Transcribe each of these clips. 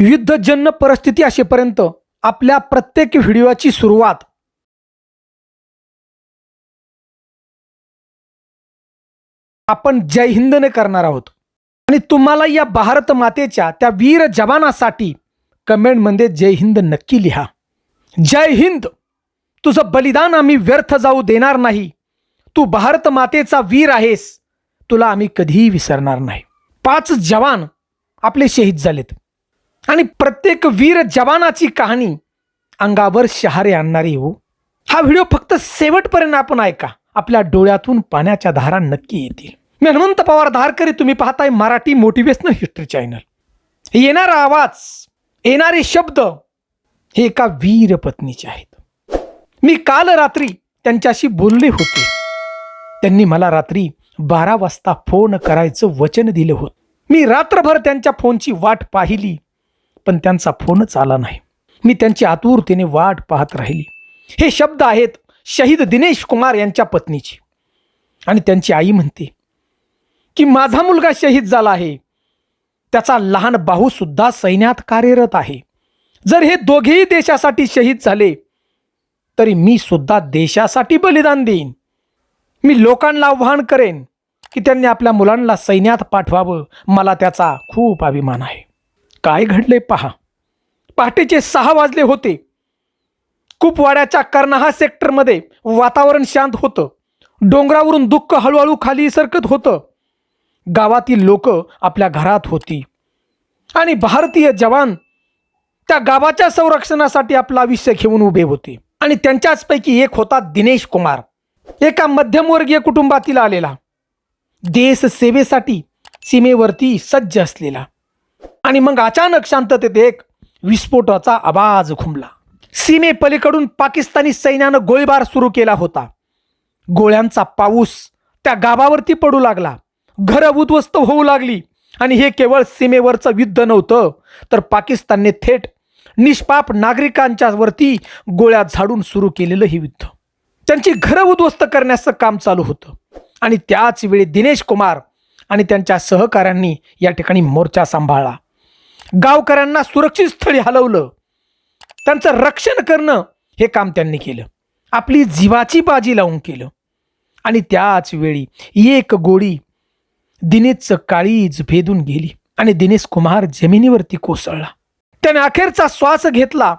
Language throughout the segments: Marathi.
युद्धजन्य परिस्थिती असेपर्यंत आपल्या प्रत्येक व्हिडिओची सुरुवात आपण जय हिंदने करणार आहोत. आणि तुम्हाला या भारत मातेच्या त्या वीर जवानासाठी कमेंटमध्ये जय हिंद नक्की लिहा. जय हिंद! तुझं बलिदान आम्ही व्यर्थ जाऊ देणार नाही. तू भारत मातेचा वीर आहेस. तुला आम्ही कधीही विसरणार नाही. पाच जवान आपले शहीद झालेत. आणि प्रत्येक वीर जवानाची कहाणी अंगावर शहारे आणणारी हो. हा व्हिडिओ फक्त शेवटपर्यंत आपण ऐका. आपल्या डोळ्यातून पाण्याच्या धारा नक्की येतील. मी हनुमंत पवार धारकरी तुम्ही पाहताय मराठी मोटिवेशनल हिस्ट्री चॅनल. येणारा आवाज येणारे शब्द हे एका वीर पत्नीचे आहेत. मी काल रात्री त्यांच्याशी बोलले होते. त्यांनी मला रात्री बारा वाजता फोन करायचं वचन दिलं होतं. मी रात्रभर त्यांच्या फोनची वाट पाहिली. पण त्यांचा फोनच आला नाही. मी त्यांची आतुरतेने वाट पाहत राहिली. हे शब्द आहेत शहीद दिनेश कुमार यांच्या पत्नीचे. आणि त्यांची आई म्हणते की माझा मुलगा शहीद झाला आहे. त्याचा लहान भाऊ सुद्धा सैन्यात कार्यरत आहे. जर हे दोघेही देशासाठी शहीद झाले तरी मी सुद्धा देशासाठी बलिदान देईन. मी लोकांना आव्हान करेन की त्यांनी आपल्या मुलांना सैन्यात पाठवावं. मला त्याचा खूप अभिमान आहे. काय घडले पहा. पहाटेचे सहा वाजले होते. कुपवाड्याच्या कर्नाहा सेक्टरमध्ये वातावरण शांत होतं. डोंगरावरून दुःख हळूहळू खाली सरकत होतं. गावातील लोक आपल्या घरात होती. आणि भारतीय जवान त्या गावाच्या संरक्षणासाठी आपलं आयुष्य घेऊन उभे होते. आणि त्यांच्याचपैकी एक होता दिनेश कुमार. एका मध्यमवर्गीय कुटुंबातील आलेला. देश सेवेसाठी सीमेवरती सज्ज असलेला. आणि मग अचानक शांततेत एक विस्फोटाचा आवाज घुमला सीमेपलीकडून पाकिस्तानी सैन्यानं गोळीबार सुरू केला होता. गोळ्यांचा पाऊस त्या गावावरती पडू लागला. घरं उद्ध्वस्त होऊ लागली. आणि हे केवळ सीमेवरचं युद्ध नव्हतं तर पाकिस्तानने थेट निष्पाप नागरिकांच्या वरती गोळ्या झाडून सुरू केलेलं हे युद्ध. त्यांची घरं उद्ध्वस्त करण्याचं काम चालू होतं. आणि त्याच वेळी दिनेश कुमार आणि त्यांच्या सहकाऱ्यांनी या ठिकाणी मोर्चा सांभाळला. गावकऱ्यांना सुरक्षित स्थळी हलवलं. त्यांचं रक्षण करणं हे काम त्यांनी केलं. आपली जीवाची बाजी लावून केलं. आणि त्याच वेळी एक गोळी दिनेशचं काळीज भेदून गेली आणि दिनेश कुमार जमिनीवरती कोसळला. त्याने अखेरचा श्वास घेतला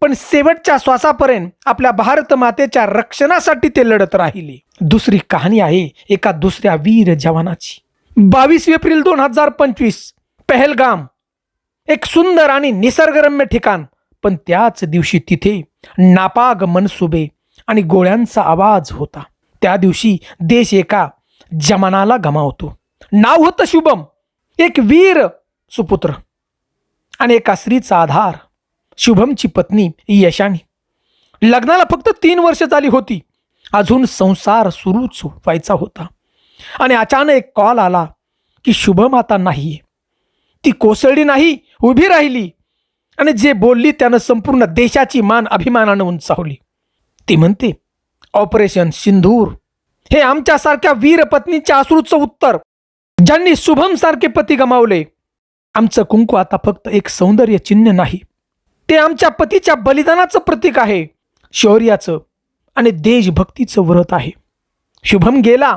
पण शेवटच्या श्वासापर्यंत आपल्या भारत मातेच्या रक्षणासाठी ते लढत राहिले. दुसरी कहाणी आहे एका दुसऱ्या वीर जवानाची. बावीस एप्रिल दोन हजार पंचवीस पहलगाम एक सुंदर आणि निसर्गरम्य ठिकाण. पण त्याच दिवशी तिथे नापाग मनसुबे आणि गोळ्यांचा आवाज होता. त्या दिवशी देश एका जमानाला गमावतो. नाव होतं शुभम. एक वीर सुपुत्र आणि एका स्त्रीचा आधार. शुभमची पत्नी यशानी. लग्नाला फक्त तीन वर्ष झाली होती. अजून संसार सुरूच व्हायचा होता. आणि अचानक एक कॉल आला की शुभम आता नाही ती कोसळली नाही उभी राहिली आणि जे बोलली त्यानं संपूर्ण देशाची मान अभिमानानं उंचावली. ती म्हणते ऑपरेशन सिंधूर हे आमच्यासारख्या वीरपत्नीच्या अश्रूचं उत्तर ज्यांनी शुभम सारखे पती गमावले. आमचं कुंकू आता फक्त एक सौंदर्य चिन्ह नाही. ते आमच्या पतीच्या बलिदानाचं प्रतीक आहे शौर्याचं आणि देशभक्तीचं व्रत आहे. शुभम गेला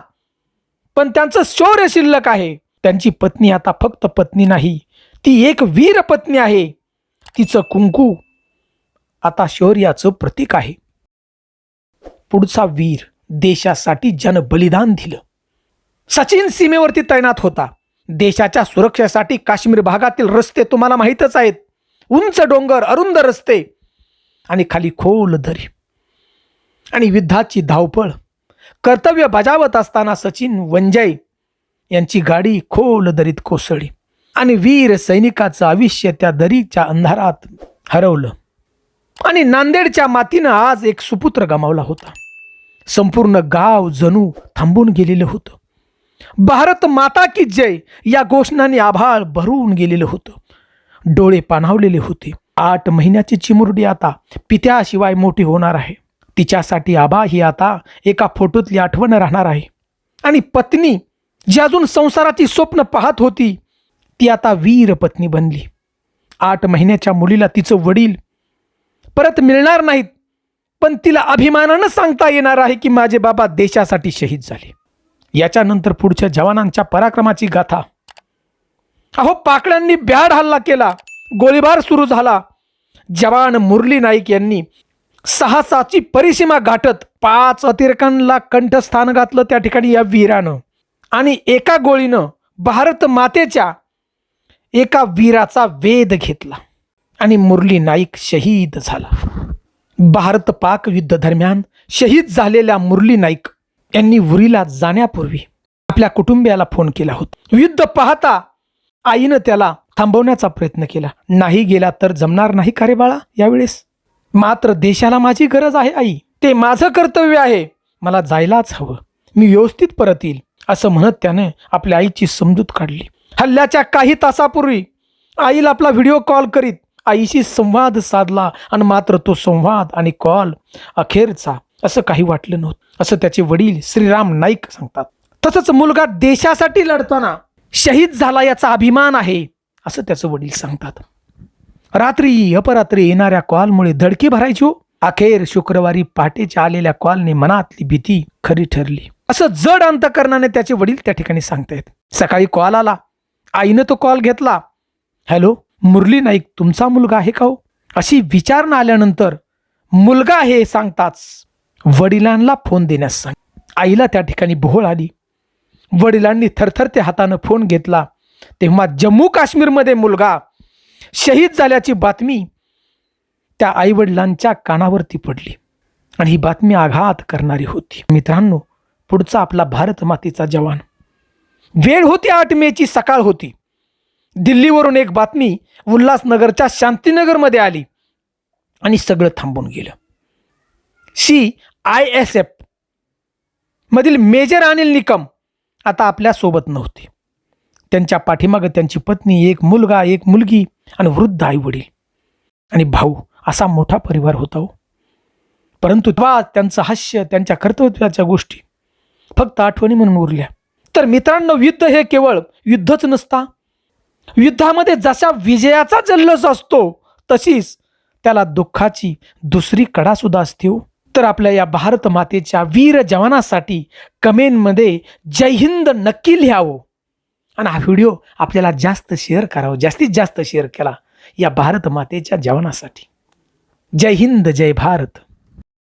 पण त्यांचं शौर्य शिल्लक आहे. त्यांची पत्नी आता फक्त पत्नी नाही. ती एक वीर पत्नी आहे. तिचं कुंकू आता शौर्याचं प्रतीक आहे. पुढचा वीर देशासाठी जन बलिदान दिलं. सचिन सीमेवरती तैनात होता. देशाच्या सुरक्षेसाठी काश्मीर भागातील रस्ते तुम्हाला माहीतच आहेत. उंच डोंगर अरुंद रस्ते आणि खाली खोल दरी. आणि युद्धाची धावपळ. कर्तव्य बजावत असताना सचिन वंजय यांची गाडी खोल दरीत कोसळली. आणि वीर सैनिकाचं आयुष्य त्या दरीच्या अंधारात हरवलं. आणि नांदेडच्या मातीनं आज एक सुपुत्र गमावला होता. संपूर्ण गाव जणू थांबून गेलेलं होतं. भारत माता की जय या घोषणाने आभाळ भरून गेलेलं होतं. डोळे पाणावलेले होते. आठ महिन्याची चिमुरडी आता पित्याशिवाय मोठी होणार आहे. तिच्यासाठी आबा ही आता एका फोटोतली आठवण राहणार आहे. आणि पत्नी जी अजून संसाराची स्वप्न पाहत होती ती आता वीर पत्नी बनली. आठ महिन्याच्या मुलीला तिचं वडील. परत मिळणार नाहीत पण तिला अभिमानानं सांगता येणार आहे की माझे बाबा देशासाठी शहीद झाले. याच्यानंतर पुढच्या जवानांच्या पराक्रमाची गाथा. अहो पाकड्यांनी ब्याड हल्ला केला गोळीबार सुरू झाला. जवान मुरली नाईक यांनी साहसाची परिसीमा गाठत पाच अतिरेकांना कंठस्थान घातलं त्या ठिकाणी या वीरानं. आणि एका गोळीनं भारत मातेच्या एका वीराचा वेध घेतला आणि मुरली नाईक शहीद झाला. भारत पाक युद्ध दरम्यान शहीद झालेल्या मुरली नाईक यांनी उरीला जाण्यापूर्वी आपल्या कुटुंबियाला फोन केला होता. युद्ध पाहता आईनं त्याला थांबवण्याचा प्रयत्न केला. नाही गेला तर जमणार नाही का रे बाळा यावेळेस? मात्र देशाला माझी गरज आहे आई. ते माझं कर्तव्य आहे. मला जायलाच हवं. मी व्यवस्थित परत येईल असं म्हणत त्याने आपल्या आईची समजूत काढली. हल्ल्याच्या काही तासापूर्वी आईला आपला व्हिडिओ कॉल करीत आईशी संवाद साधला आणि मात्र तो संवाद आणि कॉल अखेरचा असं काही वाटलं नव्हतं. असं त्याचे वडील श्रीराम नाईक सांगतात. तसंच मुलगा देशासाठी लढताना शहीद झाला याचा अभिमान आहे असं त्याचं वडील सांगतात. रात्री अपरात्री येणाऱ्या कॉलमुळे धडकी भरायची हो. अखेर शुक्रवारी पहाटेच्या आलेल्या कॉलने मनातली भीती खरी ठरली. असं जड अंतकरणाने त्याचे वडील त्या ठिकाणी सांगतायत. सकाळी कॉल आला. आईनं तो कॉल घेतला. हॅलो मुरली नाईक तुमचा मुलगा आहे का हो? अशी विचारणा आल्यानंतर मुलगा आहे सांगताच वडिलांना फोन देण्यास सांग आईला त्या ठिकाणी भोळ आली. वडिलांनी थरथरत्या हातानं फोन घेतला. तेव्हा जम्मू काश्मीरमध्ये मुलगा शहीद झाल्याची बातमी त्या आईवडिलांच्या कानावरती पडली आणि ही बातमी आघात करणारी होती. मित्रांनो पुढचा आपला भारत मातेचा जवान वेळ होती आठ मेची सकाळ होती. दिल्लीवरून एक बातमी उल्हासनगरच्या शांतीनगरमध्ये आली आणि सगळं थांबून गेलं. सी आय एस एफ मधील मेजर अनिल निकम आता आपल्यासोबत नव्हते. त्यांच्या पाठीमागं त्यांची पत्नी एक मुलगा एक मुलगी आणि वृद्ध आई वडील आणि भाऊ असा मोठा परिवार होता हो. परंतु तेव्हा त्यांचं हास्य त्यांच्या कर्तव्याच्या गोष्टी फक्त आठवणी म्हणून उरल्या. तर मित्रांनो युद्ध हे केवळ युद्धच नसता. युद्धामध्ये जशा विजयाचा जल्लोष असतो तशीच त्याला दुःखाची दुसरी कडा सुद्धा असते हो. तर आपल्या या भारत मातेच्या वीर जवानासाठी कमेंटमध्ये जय हिंद नक्की लिहावं हो. आणि हा व्हिडिओ आपल्याला जास्त शेअर करावं हो, जास्तीत जास्त शेअर केला या भारत मातेच्या जवानासाठी. जय हिंद जय भारत.